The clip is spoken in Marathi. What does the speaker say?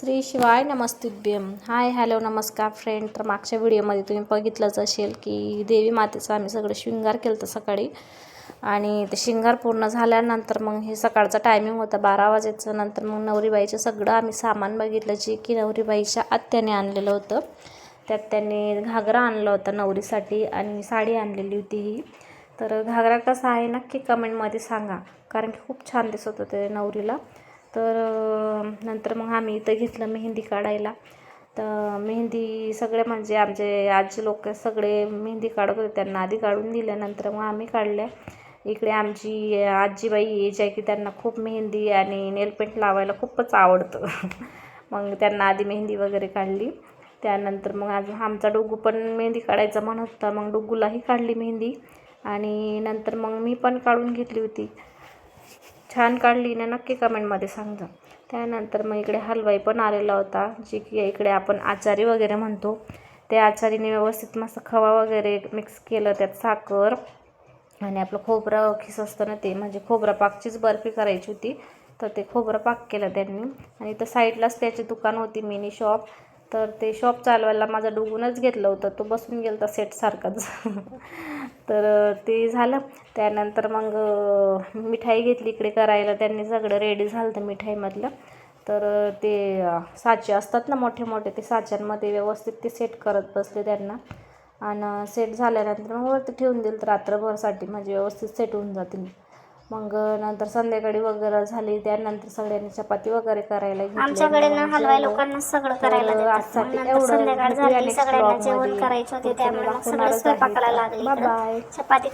श्री शिवाय नमस्तुभ्यम हाय हॅलो नमस्कार फ्रेंड. तर मागच्या व्हिडिओमध्ये तुम्ही बघितलंच असेल की देवी मातेचं आम्ही सगळं शृंगार केलं होतं सकाळी. आणि ते शृंगार पूर्ण झाल्यानंतर मग हे सकाळचा टायमिंग होता बारा वाजेचं. नंतर मग नवरीबाईचं सगळं आम्ही सामान बघितलं जे की नवरीबाईच्या आत्याने आणलेलं होतं. त्यात त्यांनी घागरा आणला होता नवरीसाठी आणि साडी आणलेली होती ही. तर घागरा कसा आहे नक्की कमेंटमध्ये सांगा. कारण की खूप छान दिसत होते नवरीला. तर नंतर मग आम्ही इथं घेतलं मेहंदी काढायला. तर मेहंदी सगळे म्हणजे आमचे आजी लोक सगळे मेहंदी काढत होते. त्यांना आधी काढून दिल्यानंतर मग आम्ही काढल्या. इकडे आमची आजीबाई आहे ज्या की त्यांना खूप मेहंदी आणि नेलपेंट लावायला खूपच आवडतं. मग त्यांना आधी मेहंदी वगैरे काढली. त्यानंतर मग अजून आमचा डुग्गू पण मेहंदी काढायचा म्हणत होता. मग डुग्गूलाही काढली मेहंदी. आणि नंतर मग मी पण काढून घेतली होती. छान काढली ना नक्की कमेंटमध्ये सांगा त्यानंतर मग इकडे हलवाई पण आलेला होता जे की इकडे आपण आचारी वगैरे म्हणतो. त्या आचारीने व्यवस्थित मस्त खवा वगैरे मिक्स केलं त्यात साखर आणि आपलं खोबरं खिस असतं ना ते म्हणजे खोबरं पाकचीच बर्फी करायची होती तर ते खोबरं पाक केलं त्यांनी. आणि तर साईडलाच त्याची दुकान होती मिनी शॉप. तर ते शॉप चालवायला माझा डुगूनच घेतलं होतं तो बसून गेला होता सेटसारखाच तर ते झालं. त्यानंतर मग मिठाई घेतली इकडे करायला. त्यांनी सगळं रेडी झालं होतं मिठाईमधलं. तर ते साचे असतात ना मोठे मोठे ते साच्यांमध्ये व्यवस्थित ते सेट करत बसले त्यांना. आणि सेट झाल्यानंतर मग वरती ठेवून दिलं रात्रभरसाठी म्हणजे व्यवस्थित सेट होऊन जातील. मग नंतर संध्याकाळी वगैरे झाली त्यानंतर सगळ्यांनी चपाती वगैरे करायला घेतली आमच्याकडे ना हलवाई. लोकांना सगळं तर करायला आजसाठी नंतर संध्याकाळ भेटूया झाली next सगळ्यांना vlog जेवणमध्ये. करायचं होते त्यामुळे मग सगळे. स्वयंपाकाला लागले इकडं. bye. चपाती